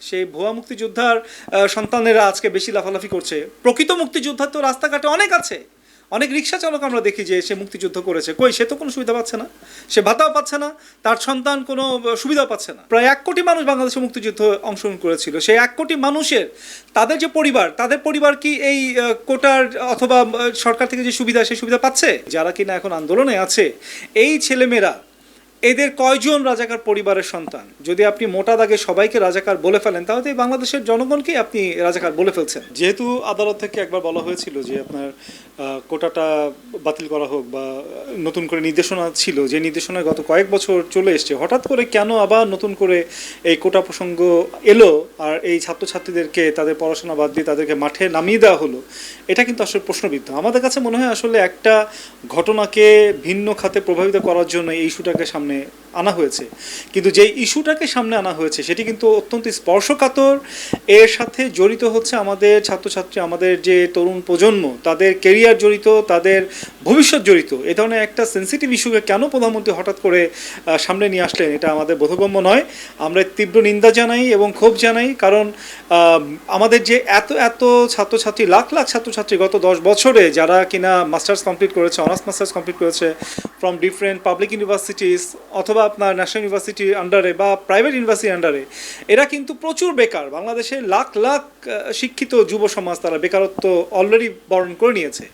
সেই ভুয়া মুক্তিযোদ্ধার সন্তানেরা আজকে বেশি লাফালাফি করছে। প্রকৃত মুক্তিযোদ্ধার তো রাস্তাঘাটে অনেক আছে। অনেক রিক্সা চালক আমরা দেখি যে সে মুক্তিযুদ্ধ করেছে। কই, সে তো কোনো সুবিধা পাচ্ছে না। সে ভাতাও পাচ্ছে না। তার সন্তান কোনো সুবিধা পাচ্ছে না। প্রায় এক কোটি মানুষ বাংলাদেশে মুক্তিযুদ্ধ অংশগ্রহণ করেছিল। সেই এক কোটি মানুষের, তাদের যে পরিবার, তাদের পরিবার কি এই কোটার অথবা সরকার থেকে যে সুবিধা, সেই সুবিধা পাচ্ছে? যারা কিনা এখন আন্দোলনে আছে, এই ছেলেমেয়েরা এদের কয়জন রাজাকার পরিবারের সন্তান? যদি আপনি মোটা দাগে সবাইকে রাজাকার বলে ফেলেন, তাহলে বাংলাদেশের জনগণকেই আপনি রাজাকার বলে ফেলছেন। যেহেতু আদালত থেকে একবার বলা হয়েছিল যে আপনার কোটাটা বাতিল করা হোক বা নতুন করে নির্দেশনা ছিল, যে নির্দেশনা গত কয়েক বছর চলে এসছে, হঠাৎ করে কেন আবার নতুন করে এই কোটা প্রসঙ্গ এলো আর এই ছাত্রছাত্রীদেরকে তাদের পড়াশোনা বাদ দিয়ে তাদেরকে মাঠে নামিয়ে দেওয়া হলো? এটা কিন্তু আসলে প্রশ্নবিদ্ধ। আমাদের কাছে মনে হয় আসলে একটা ঘটনাকে ভিন্ন খাতে প্রভাবিত করার জন্য এই ইস্যুটাকে সামনে আনা হয়েছে। কিন্তু যে ইস্যুটাকে সামনে আনা হয়েছে, সেটি কিন্তু অত্যন্ত স্পর্শকাতর। এর সাথে জড়িত হচ্ছে আমাদের ছাত্রছাত্রী, আমাদের যে তরুণ প্রজন্ম, তাদের কেরিয়ার জড়িত, তাদের ভবিষ্যৎ জড়িত। এ ধরনের একটা সেন্সিটিভ ইস্যুকে কেন প্রধানমন্ত্রী হঠাৎ করে সামনে নিয়ে আসলেন, এটা আমাদের বোধগম্য নয়। আমরা তীব্র নিন্দা জানাই এবং ক্ষোভ জানাই, কারণ আমাদের যে এত এত ছাত্রছাত্রী, লাখ লাখ ছাত্রছাত্রী গত দশ বছরে, যারা কিনা মাস্টার্স কমপ্লিট করেছে, অনার্স মাস্টার্স কমপ্লিট করেছে ফ্রম ডিফারেন্ট পাবলিক ইউনিভার্সিটিস অথবা আপনার ন্যাশনাল ইউনিভার্সিটির আন্ডারে বা প্রাইভেট ইউনিভার্সিটির আন্ডারে এরা কিন্তু প্রচুর বেকার। বাংলাদেশে লাখ লাখ শিক্ষিত যুব সমাজ তারা বেকারত্ব অলরেডি বরণ করে নিয়েছে।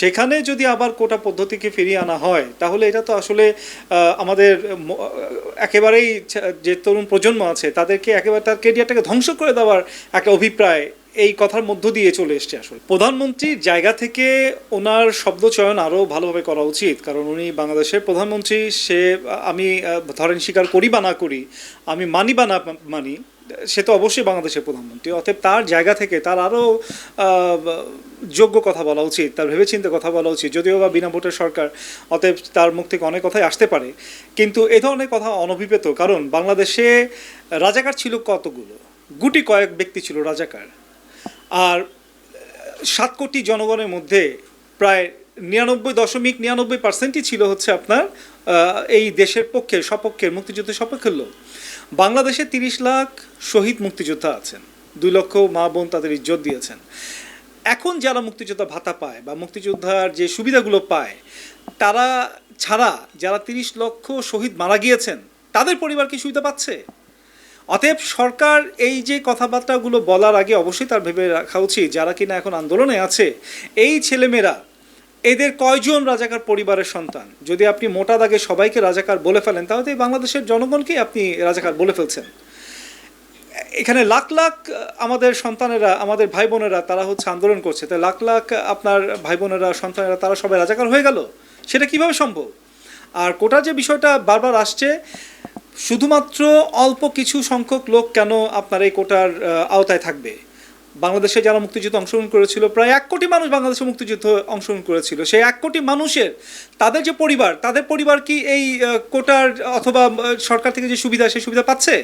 সেখানে যদি আবার কোটা পদ্ধতিকে ফিরিয়ে আনা হয়, তাহলে এটা তো আসলে আমাদের একেবারেই যে তরুণ প্রজন্ম আছে, তাদেরকে একেবারে তার কেরিয়ারটাকে ধ্বংস করে দেওয়ার একটা অভিপ্রায় এই কথার মধ্য দিয়ে চলে এসছে আসলে। প্রধানমন্ত্রীর জায়গা থেকে ওনার শব্দ চয়ন আরও ভালোভাবে করা উচিত, কারণ উনি বাংলাদেশের প্রধানমন্ত্রী, সে, আমি ধরেন স্বীকার করি বা না করি, আমি মানি বা না মানি, সে তো অবশ্যই বাংলাদেশের প্রধানমন্ত্রী। অতএব তার জায়গা থেকে তার আরও যোগ্য কথা বলা উচিত, তার ভেবেচিন্তে কথা বলা উচিত, যদিও বা বিনা ভোটের সরকার, অতএব তার মুখ থেকে অনেক কথাই আসতে পারে। কিন্তু এ ধরনের কথা অনভিপ্রেত, কারণ বাংলাদেশে রাজাকার ছিল কতগুলো? গুটি কয়েক ব্যক্তি ছিল রাজাকার। আর সাত কোটি জনগণের মধ্যে প্রায় নিরানব্বই দশমিক নিরানব্বই পার্সেন্টই ছিল হচ্ছে আপনার এই দেশের পক্ষে সপক্ষের, মুক্তিযুদ্ধের সপক্ষের লোক। বাংলাদেশে তিরিশ লাখ শহীদ মুক্তিযোদ্ধা আছেন। দুই লক্ষ মা বোন তাদের ইজ্জত দিয়েছেন। এখন যারা মুক্তিযোদ্ধা ভাতা পায় বা মুক্তিযোদ্ধার যে সুবিধাগুলো পায়, তারা ছাড়া যারা তিরিশ লক্ষ শহীদ মারা গিয়েছেন, তাদের পরিবার কি সুবিধা পাচ্ছে? অতএব সরকার এই যে কথাবার্তাগুলো বলার আগে অবশ্যই তার ভেবে রাখা উচিত, যারা কিনা এখন আন্দোলনে আছে, এই ছেলেমেয়েরা, এদের কয়জন রাজাকার পরিবারের সন্তান? যদি আপনি মোটা দাগে সবাইকে রাজাকার বলে ফেলেন, তাহলে এই বাংলাদেশের জনগণকেই আপনি রাজাকার বলে ফেলছেন। এখানে লাখ লাখ আমাদের সন্তানেরা, আমাদের ভাই বোনেরা তারা হচ্ছে আন্দোলন করছে। তাই লাখ লাখ আপনার ভাই বোনেরা সন্তানেরা, তারা সবাই রাজাকার হয়ে গেল? সেটা কীভাবে সম্ভব? আর কোটার যে বিষয়টা বারবার আসছে শুধুমাত্র অল্প কিছু সংখ্যক লোক কেন আপনার এই কোটার আওতায় থাকবে? বাংলাদেশে যারা মুক্তিযুদ্ধ অংশগ্রহণ করেছিল, প্রায় এক কোটি মানুষ বাংলাদেশে মুক্তিযুদ্ধ অংশগ্রহণ করেছিল। সেই এক কোটি মানুষের, তাদের যে পরিবার, তাদের পরিবার কি এই কোটার অথবা সরকার থেকে যে সুবিধা, সেই সুবিধা পাচ্ছে?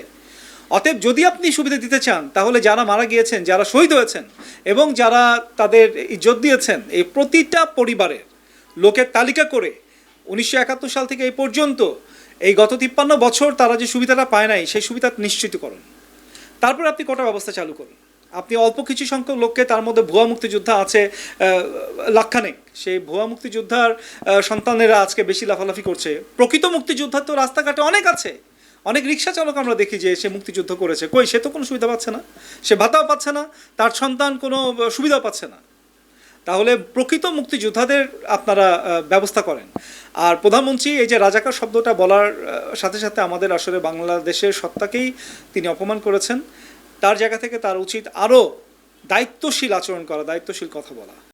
অতএব যদি আপনি সুবিধা দিতে চান, তাহলে যারা মারা গিয়েছেন, যারা শহীদ হয়েছেন এবং যারা তাদের ইজ্জত দিয়েছেন, এই প্রতিটা পরিবারের লোকের তালিকা করে, উনিশশো একাত্তর সাল থেকে এই পর্যন্ত এই গত তিপ্পান্ন বছর তারা যে সুবিধাটা পায় নাই, সেই সুবিধা নিশ্চিত করুন তারপর আপনি কোটা ব্যবস্থা চালু করুন? আপনি অল্প কিছু সংখ্যক লোককে তার মধ্যে ভুয়া মুক্তিযোদ্ধা আছে লাখখানেক সেই ভুয়া মুক্তিযোদ্ধার সন্তানেরা আজকে বেশি লাফালাফি করছে। প্রকৃত মুক্তিযোদ্ধার তো রাস্তাঘাটে অনেক আছে। অনেক রিক্সা চালক আমরা দেখি যে সে মুক্তিযুদ্ধ করেছে। কই, সে তো কোনো সুবিধা পাচ্ছে না। সে ভাতাও পাচ্ছে না। তার সন্তান কোনো সুবিধা পাচ্ছে না। তাহলে প্রকৃত মুক্তিযোদ্ধাদের আপনারা ব্যবস্থা করেন। আর প্রধানমন্ত্রী, এই যে রাজাকার শব্দটা বলার সাথে সাথে আমাদের আসলে বাংলাদেশের সত্তাকেই তিনি অপমান করেছেন। তার জায়গা থেকে তার উচিত আরও দায়িত্বশীল আচরণ করা, দায়িত্বশীল কথা বলা।